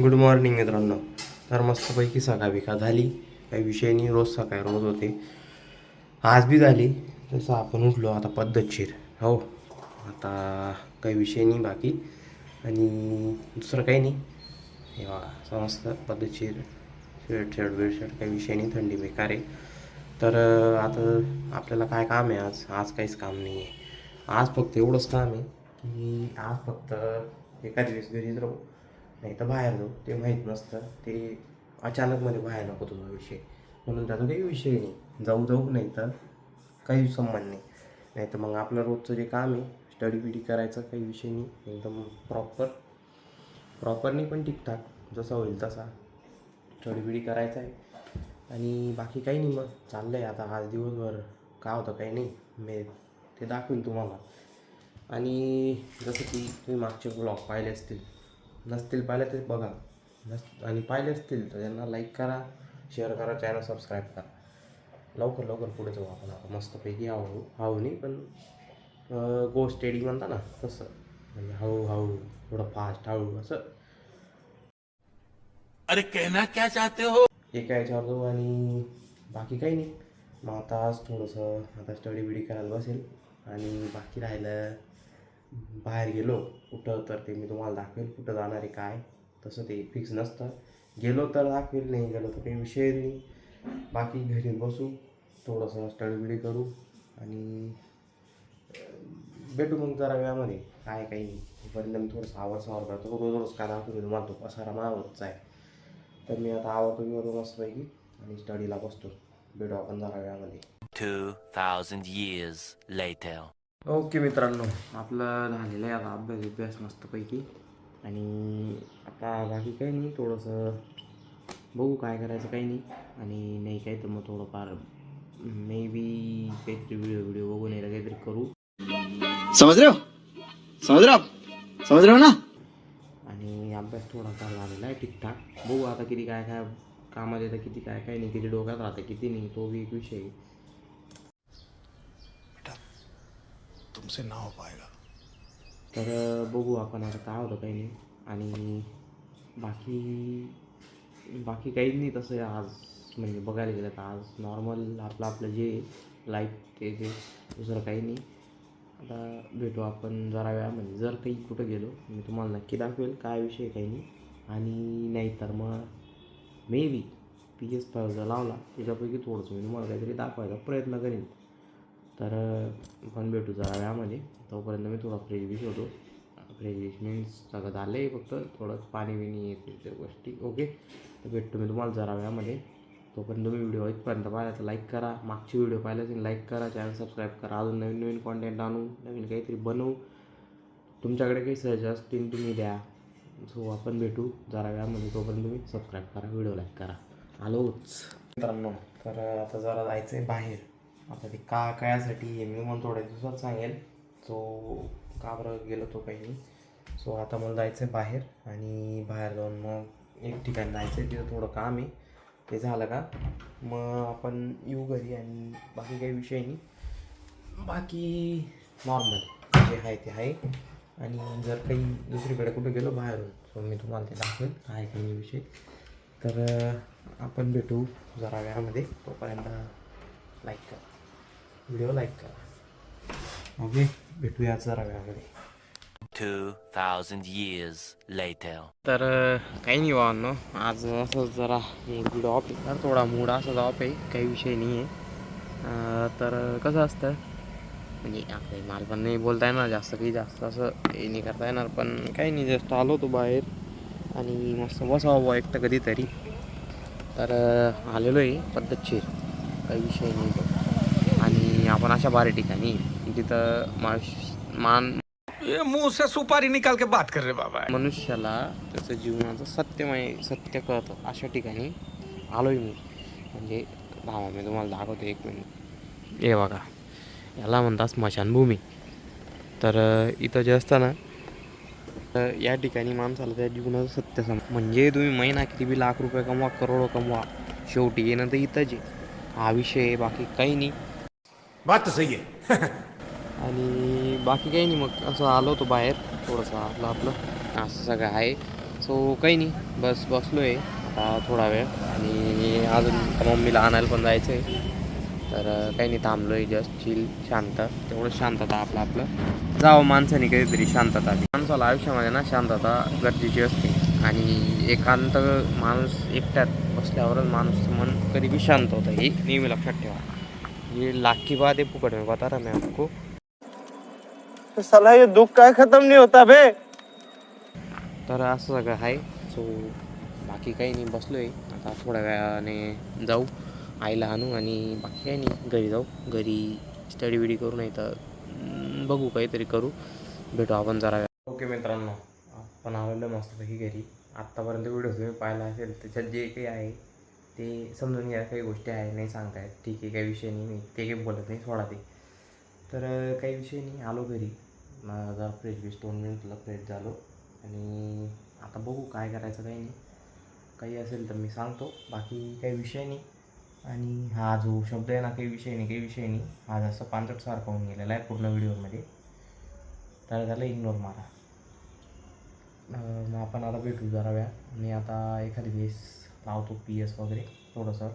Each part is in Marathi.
गुड मॉर्निंग मित्रांनो. तर मस्तपैकी सकाळ बिका झाली. काही विषय नाही रोज सकाळी रोज होते. आज बी झाली. तसं आपण उठलो आता पद्धतशीर. हो आता काही विषय नाही बाकी. आणि दुसरं काही नाही. हे बघा समजतं पद्धतशीर. शर्ट शर्ट बेडशर्ट काही विषय नाही थंडी बेकार आहे. तर आता आपल्याला काय काम आहे आज? आज काहीच काम नाही आहे आज फक्त एवढंच काम आहे की आज फक्त एका दिवस घरीच राहू. नाही तर बाहेर जाऊ. ते माहीत नसतं. ते अचानकमध्ये बाहेर नको तुझा विषय. म्हणून त्याचा काही विषय नाही. जाऊ जाऊ नाही तर काही संबंध नाही. नाही तर मग आपलं रोजचं जे काम आहे स्टडी बिडी करायचं काही विषय नाही. एकदम प्रॉपर प्रॉपर नाही पण ठीकठाक. जसा होईल तसा. स्टडी बिडी करायचा आहे. आणि बाकी काही नाही मग. चाललं आहे आता. आज दिवसभर का होतं काही नाही. मी ते दाखवेल तुम्हाला. आणि जसं की तुम्ही मागचे ब्लॉग पाहिले असतील. नसतील पाहिले तर बघा. नस आणि पाहिले असतील तर त्यांना लाईक करा शेअर करा चॅनल सबस्क्राईब करा. लवकर लवकर पुढे जाऊ आपण आता. मस्तपैकी हळू हळू नाही पण गो स्टेडी म्हणता ना तसं. म्हणजे हळूहळू थोडं फास्ट हळू असं. अरे कहना क्या चाहते हो? एका याच्यावर जाऊ आणि बाकी काही नाही. मग आता आज थोडंसं आता स्टडी बिडी करायला बसेल. आणि बाकी राहिलं बाहेर गेलो कुठं तर ते मी तुम्हाला दाखवेल कुठं जाणार आहे काय. तसं ते फिक्स नसतं. गेलो तर दाखवेल नाही गेलो तर काही विषय नाही. बाकी घरी बसू थोडंसं स्टडी बिडी करू आणि भेटू मग जरा वेळामध्ये. काय काही नाही. तोपर्यंत मी थोडंसं आवर सावर करतो. रोज रोज काय दाखवतो तुम्हाला? तो पसारा मावतचा आहे. तर मी आता आवडतो बिवडतो मस्तपैकी आणि स्टडीला बसतो. भेटू आपण जरा वेळामध्ये. 2000 years later. ओके मित्रांनो. आपलं झालेलं आहे आता अभ्यास अभ्यास मस्तपैकी. आणि आता बाकी काही नाही थोडंसं बघू काय करायचं काही नाही. आणि नाही काही तर मग थोडंफार मे बी काहीतरी व्हिडिओ व्हिडिओ बघून यायला काहीतरी करू. समझ रहे हो समझ रहे हो आप समझ रहे हो ना आणि अभ्यास थोडाफार झालेला आहे ठीकठाक. बघू आता किती काय काय कामात येतं किती काय काय नाही किती डोक्यात राहतं किती नाही तो बी एक विषय तुमसे ना हो पाएगा तर बघू आपण आता काय होतं काही नाही आणि बाकी बाकी काहीच नाही तसं आज. म्हणजे बघायला गेलं तर आज नॉर्मल आपलं आपलं जे लाईफ ते जे दुसरं काही नाही. आता भेटू आपण जरा वेळा. म्हणजे जर काही कुठं गेलो मी तुम्हाला नक्की दाखवेल. काय विषय काही नाही. आणि नाही तर मग maybe P S five जर लावला त्याच्यापैकी थोडंसं मी तुम्हाला काहीतरी दाखवायचा प्रयत्न करेन. तर आपण भेटू जरा वेळामध्ये. तोपर्यंत मी थोडा फ्रेश बिश होतो फ्रेश बिश मीन्स सगळं झालं आहे फक्त थोडं पाणी बिणी येते त्या गोष्टी. ओके तर भेटतो मी तुम्हाला जरा वेळामध्ये. तोपर्यंत तुम्ही व्हिडिओ इथपर्यंत पाहिला तर लाईक करा. मागची व्हिडिओ पाहिला असेल लाईक करा. चॅनल सबस्क्राईब करा. अजून नवीन नवीन कॉन्टेंट आणू. नवीन काहीतरी बनवू. तुमच्याकडे काही सजेस्ट असतील तुम्ही द्या. सो आपण भेटू जरा वेळामध्ये. तोपर्यंत तुम्ही सबस्क्राईब करा. व्हिडिओ लाईक करा. आलोच. मित्रांनो तर आता जरा जायचं आहे बाहेर. आता ते का कायासाठी हे मी तुम्हाला थोड्या दिवसात सांगेल. सो का बरं गेलो तो काही नाही. सो आता मला जायचं आहे बाहेर आणि बाहेर जाऊन मग एक ठिकाणी जायचं आहे तिथं थोडं काम आहे. ते झालं का मग आपण येऊ घरी आणि बाकी काही विषय नाही. बाकी नॉर्मल जे आहे ते आहे. आणि जर काही दुसरीकडे कुठे गेलो बाहेरून सो मी तुम्हाला ते दाखवेल काय काही विषय. तर आपण भेटू जरा वेळामध्ये. तोपर्यंत लाईक करा. व्हिडिओ लाईक करा. ओके भेटूया जरा वेळामध्ये. 2000 years later. तर काही नाही भावांनो आज असंच जरा मूड बिड ऑफ आहे. तर थोडा मूड असाच ऑफ आहे काही विषय नाही आहे. तर कसं असतं म्हणजे आपल्या माल पण नाही बोलता येणार जास्त काही जास्त असं हे नाही करता येणार पण काही नाही जस्ट आलो होतो बाहेर आणि मस्त बसावं बुवा एकटं कधीतरी. तर आलेलो आहे पद्धतशीर काही विषय नाही तो. आणि आपण अशा भारी ठिकाणी तिथं माश मान ये मुंह से सुपारी निकाल के बात कर रहे बाबा. मनुष्याला त्याचं जीवनाचं सत्यमय सत्य कळतं. अशा ठिकाणी आलो आहे मी. म्हणजे भावा मी तुम्हाला दाखवतो एक मिनिट. हे बघा. याला म्हणतात स्मशानभूमी. तर इथं जे असतं ना तर या ठिकाणी माणसाला त्या जीवनाचं सत्य सम म्हणजे तुम्ही महिना किती बी लाख रुपये कमवा करोडो कमवा शेवटी येणं तर इथंच आहे. हा विषय बाकी काही नाही. बात तो सही है आणि बाकी काही नाही मग असं आलो होतो बाहेर थोडंसं आपलं आपलं. असं सगळं आहे. सो काही नाही बस बसलो आहे आता थोडा वेळ. आणि अजून मम्मीला आणायला पण जायचं आहे तर काही नाही थांबलो आहे जस्ट चिल शांत. तेवढं शांतता आपलं आपलं. जावं माणसाने कधीतरी शांतता माणसाला आयुष्यामध्ये ना शांतता गरजेची असते. आणि एकांत माणूस एकट्यात बसल्यावरच माणूस मन कधी बी शांत होतं. हे नेहमी लक्षात ठेवा. ये लाख की बात है फुकट में बता रहा मैं आपको। साला ये दुख काय खत्म नहीं होता बे। तर असं सगळं आहे. सो बाकी काही नाही बसलो आहे आता थोड्या वेळाने जाऊ. आईला आणू आणि बाकी काही नाही घरी जाऊ. घरी स्टडी विडी करू नाही तर बघू काहीतरी करू. भेटू आपण जरा. ओके मित्रांनो आपण आलेलो मस्तपैकी घरी. आत्तापर्यंत व्हिडिओ तुम्ही पाहिला असेल त्याच्यात जे काही आहे ते समजून घ्या काही गोष्टी आहे नाही सांगतायत. ठीक आहे काही विषय नाही मी ते काही बोलत नाही सोडा ते. तर काही विषय नाही. आलो घरी. जरा फ्रेश बिश दोन मिनिटला फ्रेश झालो. आणि आता बघू काय करायचं काही नाही. काही असेल तर मी सांगतो. बाकी काही विषय नाही. आणि हा जो शब्द आहे ना काही विषय नाही काही विषय नाही. हा जसं पांचटसारखा होऊन गेलेला आहे पूर्ण व्हिडिओमध्ये. तर त्याला इग्नोर मारा. मग आपण आता भेटू जरा वेळा मी आता एखादी वेळेस लावतो पी एस वगैरे थोडंसं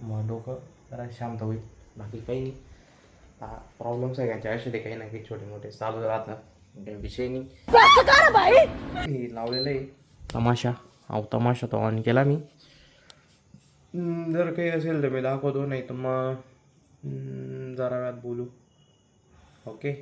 मग डोकं जरा शांत होईल. बाकी काही नाही. प्रॉब्लेम्स आहे असे आयुष्यात काही ना काही छोटे मोठे चालू राहतात. विषय नाही. लावलेलं आहे. तमाशा. अहो तमाशा तो ऑन केला मी. जर काही असेल तर मी दाखवतो नाही तर मग जरा वेळात बोलू. ओके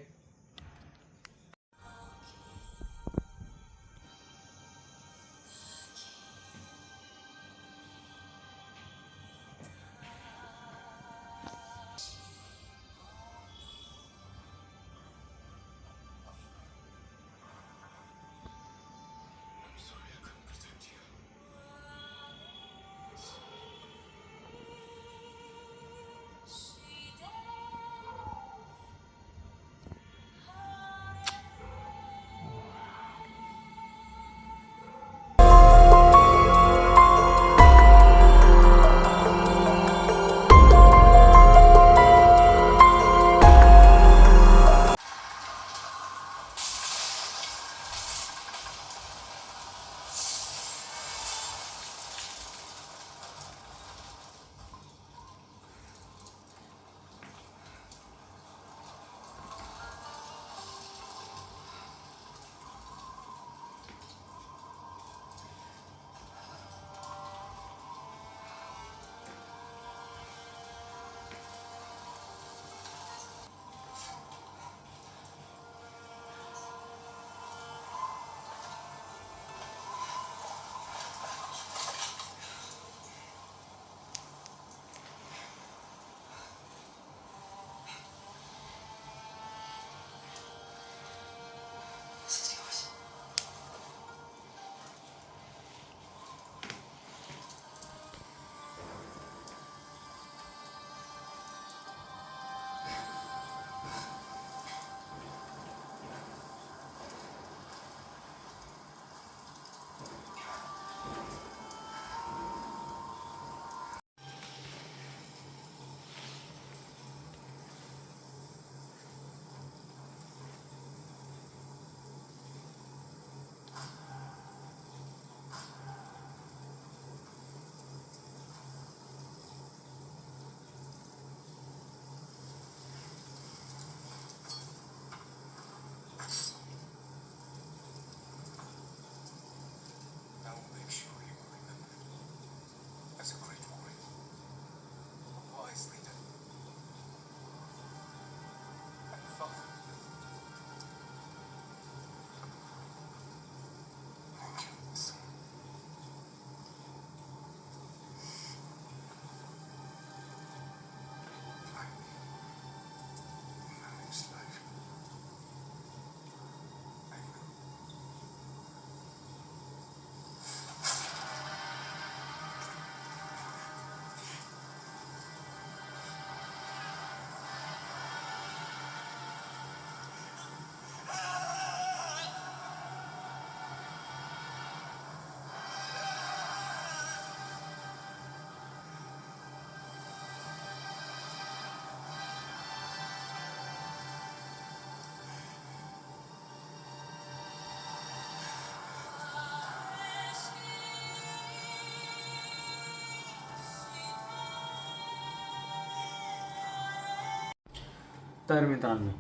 तर मित्रांनो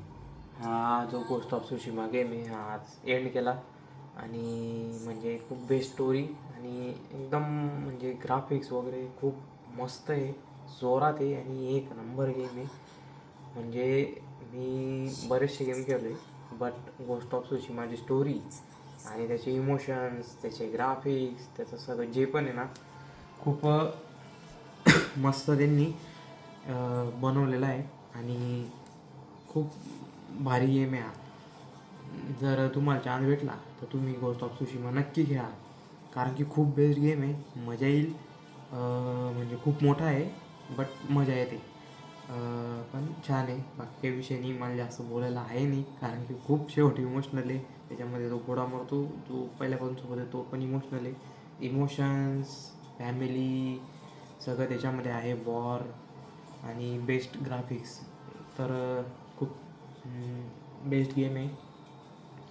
हा जो गोस्ट ऑफ सुशिमा गेम आहे हा आज एंड केला. आणि म्हणजे खूप बेस्ट स्टोरी आणि एकदम म्हणजे ग्राफिक्स वगैरे खूप मस्त आहे जोरात आहे आणि एक नंबर गेम आहे. म्हणजे मी बरेचसे गेम खेळले बट गोस्ट ऑफ सुशिमाची स्टोरी आणि त्याचे इमोशन्स त्याचे ग्राफिक्स त्याचं सगळं जे पण आहे ना खूप मस्त त्यांनी बनवलेलं आहे. आणि खूप भारी गेम आहे जर तुम्हाला चान्स भेटला तर तुम्ही गोस्ट ऑफ सुशिमा नक्की खेळा. कारण की खूप बेस्ट गेम आहे. मजा येईल. म्हणजे खूप मोठा आहे बट मजा येते. पण छान आहे. बाकी विषय नाही मला जास्त बोलायला आहे नाही. कारण की खूप शेवट इमोशनल आहे. त्याच्यामध्ये जो घोडा मरतो. जो पहिल्यापासून सोबत आहे तो पण इमोशनल आहे. इमोशन्स फॅमिली सगळं त्याच्यामध्ये आहे. वॉर आणि बेस्ट ग्राफिक्स तर खूप बेस्ट गेम आहे.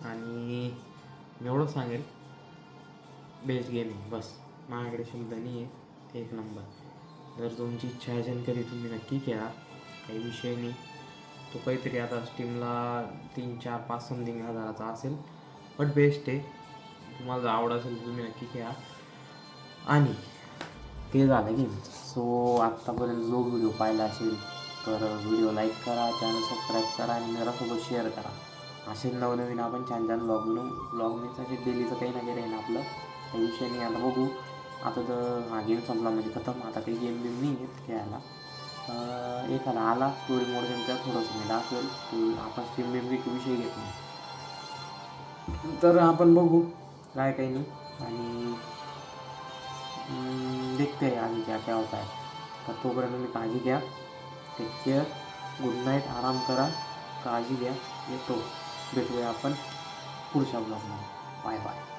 आणि मी एवढं सांगेल बेस्ट गेम आहे. बस माझ्याकडे शब्द नाही आहे एक नंबर जर तुमची इच्छा असेल कधी तुम्ही नक्की खेळा. काही विषय नाही. तो काहीतरी आता स्टीमला तीन चार पाच समथिंग हजाराचा असेल. बट बेस्ट आहे. तुम्हाला जर आवड असेल तर तुम्ही नक्की खेळा. आणि ते झालं गेम सो आत्तापर्यंत जो व्हिडिओ पाहिला असेल तर व्हिडिओ लाईक करा चॅनल सबस्क्राईब करा आणि मित्रासोबत शेअर करा. असे नवनवीन आपण छान छान ब्लॉग बनवू ब्लॉग मीच असे डेलीचं काही ना काही राहील आपलं त्या विषय नाही आता बघू. आता तर हा गेम संपला म्हणजे खतम. आता काही गेम बिम नाही आहेत खेळायला. एखादा आला स्टोरी मोड गेमचा थोडंसं मी दाखवेल. की आपण स्ट्रीम बिम विषय घेत नाही तर आपण बघू. काय काही नाही. आणि देखते आधी आगे क्या क्या होता है तर तोपर्यंत तुम्ही काळजी घ्या. टेक केअर गुड नाईट आराम करा. काळजी घ्या. येतो. भेटूया आपण पुढच्या ब्लॉगमध्ये बाय बाय